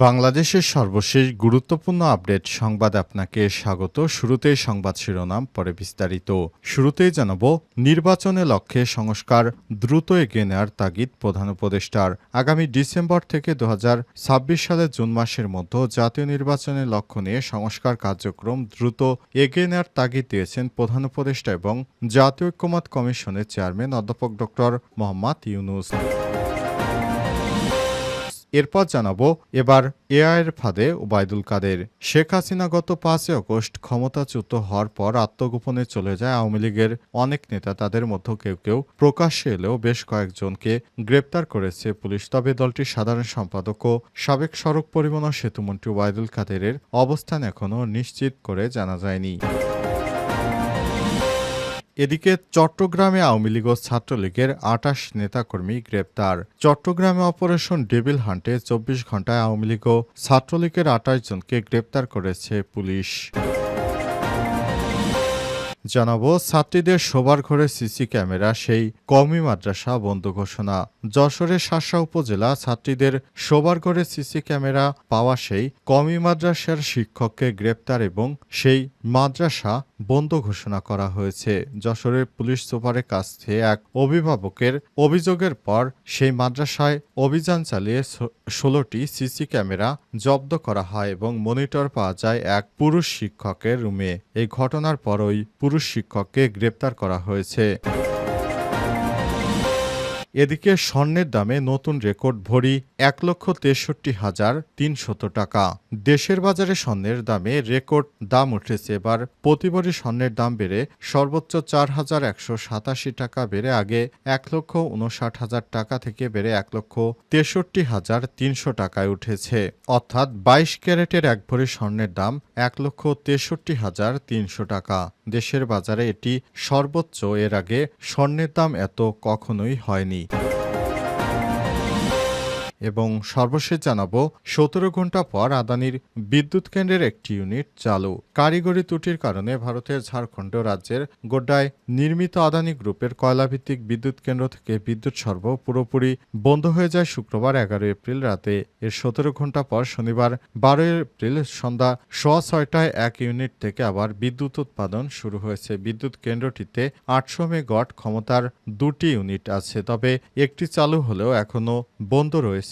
বাংলাদেশের সর্বশেষ গুরুত্বপূর্ণ আপডেট সংবাদ আপনাকে স্বাগত। শুরুতেই সংবাদ শিরোনাম, পরে বিস্তারিত। শুরুতেই জানাব, নির্বাচনের লক্ষ্যে সংস্কার দ্রুত এগিয়ে নেওয়ার তাগিদ প্রধান উপদেষ্টার। আগামী ডিসেম্বর থেকে দু হাজার ছাব্বিশ সালের জুন মাসের মধ্যে জাতীয় নির্বাচনের লক্ষ্য নিয়ে সংস্কার কার্যক্রম দ্রুত এগিয়ে নেওয়ার তাগিদ দিয়েছেন প্রধান উপদেষ্টা এবং জাতীয় ঐক্যমত কমিশনের চেয়ারম্যান অধ্যাপক ডক্টর মোহাম্মদ ইউনুস। এরপর জানাব, এবার এআইয়ের ফাঁদে ওবায়দুল কাদের। শেখ হাসিনা গত পাঁচই আগস্ট ক্ষমতাচ্যুত হওয়ার পর আত্মগোপনে চলে যায় আওয়ামী লীগের অনেক নেতা। তাদের মধ্যে কেউ কেউ প্রকাশ্যে এলেও বেশ কয়েকজনকে গ্রেপ্তার করেছে পুলিশ। তবে দলটির সাধারণ সম্পাদক ও সাবেক সড়ক পরিবহন সেতুমন্ত্রী ওবায়দুল কাদেরের অবস্থান এখনও নিশ্চিত করে জানা যায়নি। এদিকে চট্টগ্রামে আওয়ামী লীগ ও ছাত্রলীগের আটাশ নেতাকর্মী গ্রেপ্তার। চট্টগ্রামে অপারেশন ডেবিল হান্টে চব্বিশ ঘন্টায় আওয়ামী লীগ ও ছাত্রলীগের আটাশ জনকে গ্রেপ্তার করেছে পুলিশ। জানাব, ছাত্রীদের শোবার ঘরে সিসি ক্যামেরা, সেই কওমি মাদ্রাসা বন্ধ ঘোষণা। যশোরের শাসা উপজেলা ছাত্রীদের শোবার ঘরে সিসি ক্যামেরা পাওয়া সেই কওমি মাদ্রাসার শিক্ষককে গ্রেপ্তার এবং সেই মাদ্রাসা বন্ধ ঘোষণা করা হয়েছে। যশোরের পুলিশ সুপারের কাছ থেকে এক অভিভাবকের অভিযোগের পর সেই মাদ্রাসায় অভিযান চালিয়ে ষোলোটি সিসি ক্যামেরা জব্দ করা হয় এবং মনিটর পাওয়া যায় এক পুরুষ শিক্ষকের রুমে। এই ঘটনার পর ওই পুরুষ শিক্ষককে গ্রেপ্তার করা হয়েছে। এদিকে স্বর্ণের দামে নতুন রেকর্ড ভরি এক লক্ষ তেষট্টি হাজার তিনশত টাকা। দেশের বাজারে স্বর্ণের দামে রেকর্ড দাম উঠেছে এবার। প্রতিবারই স্বর্ণের দাম বেড়ে সর্বোচ্চ চার হাজার একশো সাতাশি টাকা বেড়ে আগে এক লক্ষ উনষাট হাজার টাকা থেকে বেড়ে এক লক্ষ তেষট্টি হাজার তিনশো টাকায় উঠেছে। অর্থাৎ বাইশ ক্যারেটের এক ভরি স্বর্ণের দাম এক লক্ষ তেষট্টি হাজার তিনশো টাকা। দেশের বাজারে এটি সর্বোচ্চ, এর আগে স্বর্ণের দাম এত কখনোই হয়নি। এবং সর্বশেষ জানাব, সতেরো ঘণ্টা পর আদানির বিদ্যুৎ কেন্দ্রের একটি ইউনিট চালু। কারিগরি ত্রুটির কারণে ভারতের ঝাড়খণ্ড রাজ্যের গোড্ডায় নির্মিত আদানি গ্রুপের কয়লাভিত্তিক বিদ্যুৎ কেন্দ্র থেকে বিদ্যুৎ সর্ব পুরোপুরি বন্ধ হয়ে যায় শুক্রবার এগারো এপ্রিল রাতে। এর সতেরো ঘণ্টা পর শনিবার বারোই এপ্রিল সন্ধ্যা সোয়া ছয়টায় এক ইউনিট থেকে আবার বিদ্যুৎ উৎপাদন শুরু হয়েছে। বিদ্যুৎ কেন্দ্রটিতে আটশো মেগট ক্ষমতার দুটি ইউনিট আছে, তবে একটি চালু হলেও এখনও বন্ধ রয়েছে।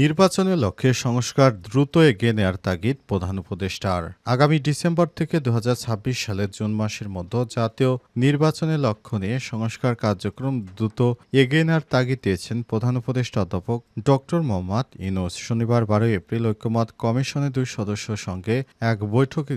নির্বাচনের লক্ষ্যে সংস্কার দ্রুত এগিয়ে নেওয়ার তাগিদ প্রধান উপদেষ্টার। আগামী ডিসেম্বর থেকে দু হাজার ছাব্বিশ সালের জুন মাসের মধ্যে জাতীয় নির্বাচনের লক্ষ্য নিয়ে সংস্কার কার্যক্রম দ্রুত এগিয়ে নেওয়ার তাগিদ দিয়েছেন প্রধান উপদেষ্টা অধ্যাপক ডক্টর মোহাম্মদ ইনোস শনিবার বারোই এপ্রিল ঐক্যমত কমিশনের দুই সদস্যের সঙ্গে এক বৈঠকে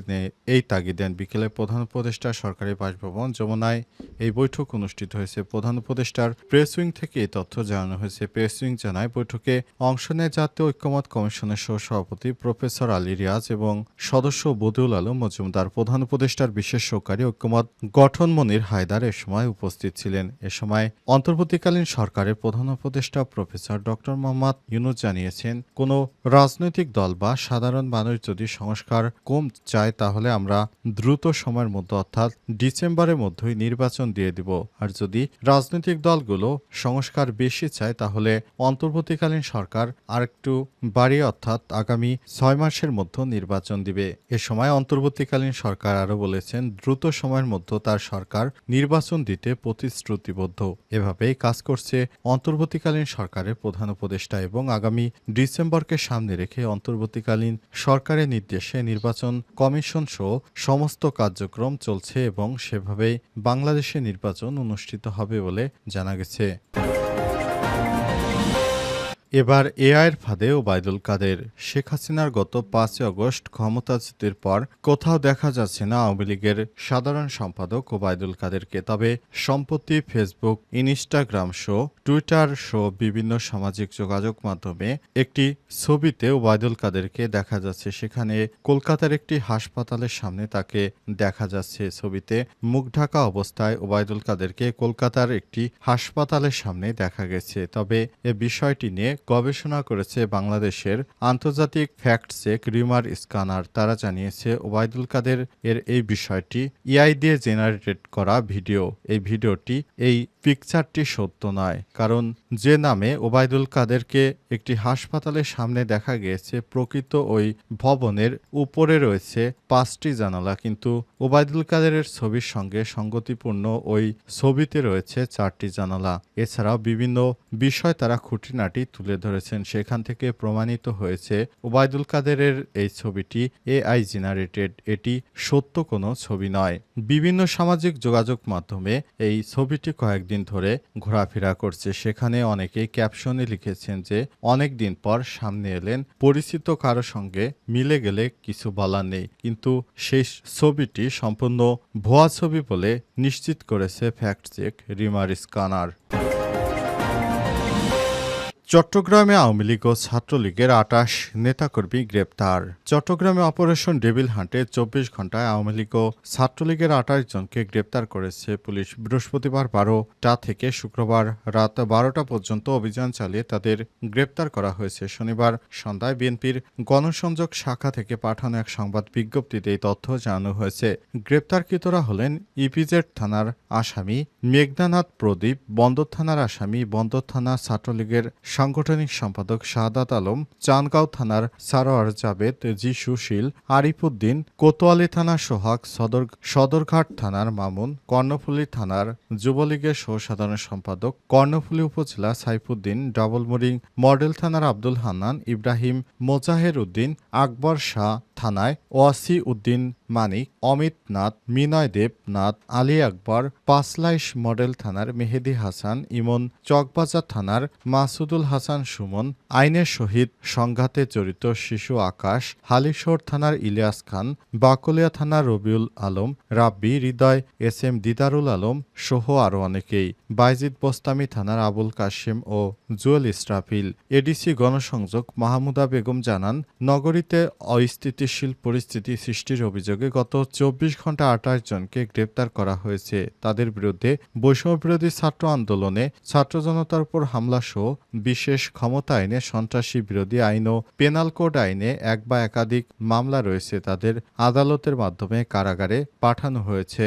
এই তাগিদ দেন। বিকেলে প্রধান উপদেষ্টা সরকারি বাসভবন যমুনায় এই বৈঠক অনুষ্ঠিত হয়েছে। প্রধান উপদেষ্টার প্রেস উইং থেকে এই তথ্য জানানো হয়েছে। প্রেস উইং জানায় বৈঠকে অংশ নেয় জাতীয় ঐক্যমত কমিশনের সহ সভাপতি প্রফেসর আলী রিয়াজ এবং সদস্য বদিউল আলম মজুমদার প্রধান উপদেষ্টার বিশেষ সহকারী ঐক্যমত গঠন মনির হায়দার এ সময় উপস্থিত ছিলেন। এ সময় অন্তর্বর্তীকালীন সরকারের প্রধান উপদেষ্টা প্রফেসর ডক্টর মোহাম্মদ ইউনুস জানিয়েছেন, কোনো রাজনৈতিক দল বা সাধারণ মানুষ যদি সংস্কার কম চায় তাহলে আমরা দ্রুত সময়ের মধ্যে অর্থাৎ ডিসেম্বরের মধ্যেই নির্বাচন দিয়ে দিব। আর যদি রাজনৈতিক দলগুলো সংস্কার বেশি চায় তাহলে অন্তর্বর্তীকালীন সরকার আরেকটু বাড়িয়ে অর্থাৎ আগামী ছয় মাসের মধ্যে নির্বাচন দিবে। এ সময় অন্তর্বর্তীকালীন সরকার আরও বলেছেন, দ্রুত সময়ের মধ্যে তার সরকার নির্বাচন দিতে প্রতিশ্রুতিবদ্ধ। এভাবেই কাজ করছে অন্তর্বর্তীকালীন সরকারের প্রধান উপদেষ্টা এবং আগামী ডিসেম্বরকে সামনে রেখে অন্তর্বর্তীকালীন সরকারের নির্দেশে নির্বাচন কমিশন সহ সমস্ত কার্যক্রম চলছে এবং সেভাবেই বাংলাদেশে নির্বাচন অনুষ্ঠিত হবে বলে জানা গেছে। এবার এআইয়ের ফাঁদে ওবায়দুল কাদের। শেখ হাসিনার গত পাঁচই আগস্ট ক্ষমতাচ্যুতির পর কোথাও দেখা যাচ্ছে না আওয়ামী লীগের সাধারণ সম্পাদক ওবায়দুল কাদেরকে। তবে সম্প্রতি ফেসবুক, ইনস্টাগ্রাম শো টুইটার শো বিভিন্ন সামাজিক যোগাযোগ মাধ্যমে একটি ছবিতে ওবায়দুল কাদেরকে দেখা যাচ্ছে। সেখানে কলকাতার একটি হাসপাতালের সামনে তাকে দেখা যাচ্ছে। ছবিতে মুখ ঢাকা অবস্থায় ওবায়দুল কাদেরকে কলকাতার একটি হাসপাতালের সামনে দেখা গেছে। তবে এ বিষয়টি নিয়ে গবেষণা করেছে বাংলাদেশের আন্তর্জাতিক ফ্যাক্ট চেক রিমার স্কানার তারা জানিয়েছে, ওবায়দুল কাদের এর এই বিষয়টি ইআই দিয়ে জেনারেটেড করা ভিডিও। এই ভিডিওটি এই পিকচারটি সত্য নয়, কারণ যে নামে ওবায়দুল কাদেরকে একটি হাসপাতালের সামনে দেখা গিয়েছে, প্রকৃত ওই ভবনের উপরে রয়েছে পাঁচটি জানালা, কিন্তু ওবায়দুল কাদেরের ছবির সঙ্গে সঙ্গতিপূর্ণ ওই ছবিতে রয়েছে চারটি জানালা। এছাড়াও বিভিন্ন বিষয় তারা খুঁটিনাটি তুলে ধরেছেন। সেখান থেকে প্রমাণিত হয়েছে, ওবায়দুল কাদেরের এই ছবিটি এআই জেনারেটেড, এটি সত্য কোনো ছবি নয়। বিভিন্ন সামাজিক যোগাযোগ মাধ্যমে এই ছবিটি কয়েকদিন ধরে ঘোরাফেরা করছে। সেখানে অনেকেই ক্যাপশনে লিখেছেন যে অনেক দিন পর সামনে এলেন, পরিচিত কারও সঙ্গে মিলে গেলে কিছু বলার নেই। কিন্তু সেই ছবিটি সম্পূর্ণ ভুয়া ছবি বলে নিশ্চিত করেছে ফ্যাক্ট চেক রিমার স্কানার চট্টগ্রামে আওয়ামী লীগ ও ছাত্রলীগের আটাশ নেতাকর্মী গ্রেপ্তার। চট্টগ্রামে অপারেশন ডেভিল হান্টে চব্বিশ ঘন্টায় আওয়ামী লীগ ও ছাত্রলীগের আটাশ জনকে গ্রেপ্তার করেছে পুলিশ। বৃহস্পতিবার বারোটা থেকে শুক্রবার রাত বারোটা পর্যন্ত অভিযান চালিয়ে তাদের গ্রেপ্তার করা হয়েছে। শনিবার সন্ধ্যায় বিএনপির গণসংযোগ শাখা থেকে পাঠানো এক সংবাদ বিজ্ঞপ্তিতে এই তথ্য জানানো হয়েছে। গ্রেপ্তারকৃতরা হলেন ইপিজেড থানার আসামি মেঘনানাথ প্রদীপ, বন্দর থানার আসামি, বন্দর থানা ছাত্রলীগের সাংগঠনিক সম্পাদক শাহাদাত আলম চানগাঁও থানার সারোয়ার জাবেদ জি সুশীল আরিফুদ্দিন, কোতোয়ালি থানার সোহাগ, সদর, সদরঘাট থানার মামুন, কর্ণফুলী থানার যুবলীগের সহসাধারণ সম্পাদক কর্ণফুলী উপজেলা সাইফুদ্দিন ডাবলমুরিং মডেল থানার আব্দুল হান্নান, ইব্রাহিম মোজাহের উদ্দিন, আকবর শাহ থানায় ওয়াসি উদ্দিন মানিক, অমিত নাথ, মিনয় দেব নাথ আলী আকবর, পাঁচলাইশ মডেল থানার মেহেদি হাসান, ইমন চকবাজার থানার মাসুদুল হাসান সুমন, আইনের শহীদ সংঘাতে জড়িত শিশু আকাশ হালিশোর থানার ইলিয়াস খান, বাকলিয়া থানার রবিউল আলম, রাব্বি, হৃদয়, এস এম দিদারুল আলম সহ আরও অনেকেই। বাইজিদ বোস্তামি থানার আবুল কাশেম ও জুয়েল ইসরাফিল এডিসি গণসংযোগ মাহমুদা বেগম জানান, নগরীতে অস্থিতিশীল পরিস্থিতি সৃষ্টির অভিযোগে গত চব্বিশ ঘণ্টা আঠাশ জনকে গ্রেপ্তার করা হয়েছে। তাদের বিরুদ্ধে বৈষম্যবিরোধী ছাত্র আন্দোলনে ছাত্র জনতার উপর হামলা সহ বিশেষ ক্ষমতা আইনে সন্ত্রাসী বিরোধী আইন ও পেনাল কোড আইনে এক বা একাধিক মামলা রয়েছে তাদের আদালতের মাধ্যমে কারাগারে পাঠানো হয়েছে।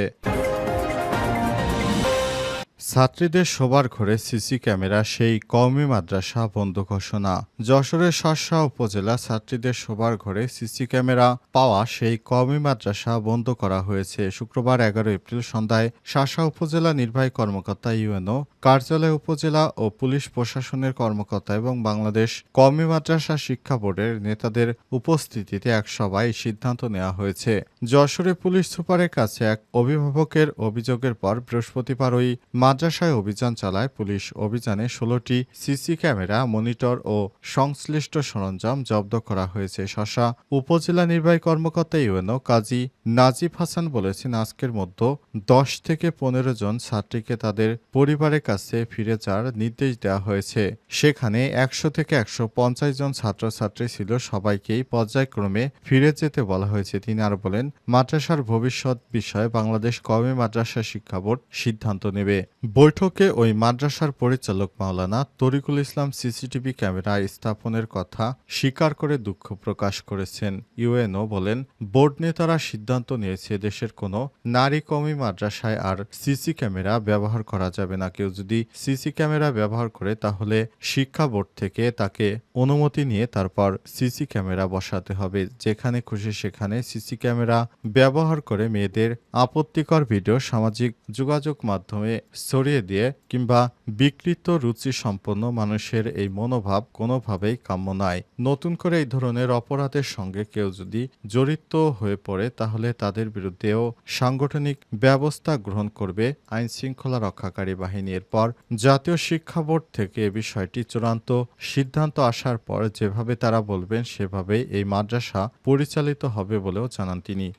ছাত্রীদের শোবার ঘরে সিসি ক্যামেরা, সেই কওমি মাদ্রাসা বন্ধ ঘোষণা। যশোরের শাসা উপজেলা ছাত্রীদের শোবার ঘরে সিসি ক্যামেরা পাওয়া সেই কওমি মাদ্রাসা বন্ধ করা হয়েছে। শুক্রবার এগারো এপ্রিল সন্ধ্যায় শাসা উপজেলা নির্বাহী কর্মকর্তা ইউএনও, কার্যালয় উপজেলা ও পুলিশ প্রশাসনের কর্মকর্তা এবং বাংলাদেশ কওমি মাদ্রাসা শিক্ষা বোর্ডের নেতাদের উপস্থিতিতে এক সভায় সিদ্ধান্ত নেওয়া হয়েছে। যশোরে পুলিশ সুপারের কাছে এক অভিভাবকের অভিযোগের পর বৃহস্পতিবার ওই মাদ্রাসায় অভিযান চালায় পুলিশ। অভিযানে ষোলোটি সিসি ক্যামেরা, মনিটর ও সংশ্লিষ্ট সরঞ্জাম জব্দ করা হয়েছে। শশা উপজেলা নির্বাহী কর্মকর্তা ইউএনও কাজী নাজিব হাসান বলেছেন, আজকের মধ্যে দশ থেকে পনেরো জন ছাত্রীকে তাদের পরিবারের কাছে ফিরে যাওয়ার নির্দেশ দেওয়া হয়েছে। সেখানে একশো থেকে একশো পঞ্চাশ জন ছাত্রছাত্রী ছিল। সবাইকেই পর্যায়ক্রমে ফিরে যেতে বলা হয়েছে। তিনি আরও বলেন, মাদ্রাসার ভবিষ্যৎ বিষয়ে বাংলাদেশ কওমি মাদ্রাসা শিক্ষা বোর্ড সিদ্ধান্ত নেবে। বৈঠকে ওই মাদ্রাসার পরিচালক মাওলানা তরিকুল ইসলাম সিসিটিভি ক্যামেরা স্থাপনের কথা স্বীকার করে দুঃখ প্রকাশ করেছেন। ইউএনও বলেন, বোর্ড নেতারা সিদ্ধান্ত নিয়েছে দেশের কোনো নারী কমি মাদ্রাসায় আর সিসি ক্যামেরা ব্যবহার করা যাবে না। কেউ যদি সিসি ক্যামেরা ব্যবহার করে, তাহলে শিক্ষা বোর্ড থেকে তাকে অনুমতি নিয়ে তারপর সিসি ক্যামেরা বসাতে হবে। যেখানে খুশি সেখানে সিসি ক্যামেরা ব্যবহার করে মেয়েদের আপত্তিকর ভিডিও, সামাজিক যোগাযোগ মাধ্যমে ছড়িয়ে দিয়ে কিংবা বিকৃত রুচি সম্পন্ন মানুষের এই মনোভাব কোনোভাবেই কাম্য নয়। নতুন করে এই ধরনের অপরাধের সঙ্গে কেউ যদি জড়িত হয়ে পড়ে, তাহলে তাদের বিরুদ্ধেও সাংগঠনিক ব্যবস্থা গ্রহণ করবে আইন শৃঙ্খলা রক্ষাকারী বাহিনীর পর জাতীয় শিক্ষা বোর্ড থেকে এ বিষয়টি চূড়ান্ত সিদ্ধান্ত আসার পর যেভাবে তারা বলবেন, সেভাবেই এই মাদ্রাসা পরিচালিত হবে বলেও জানান তিনি।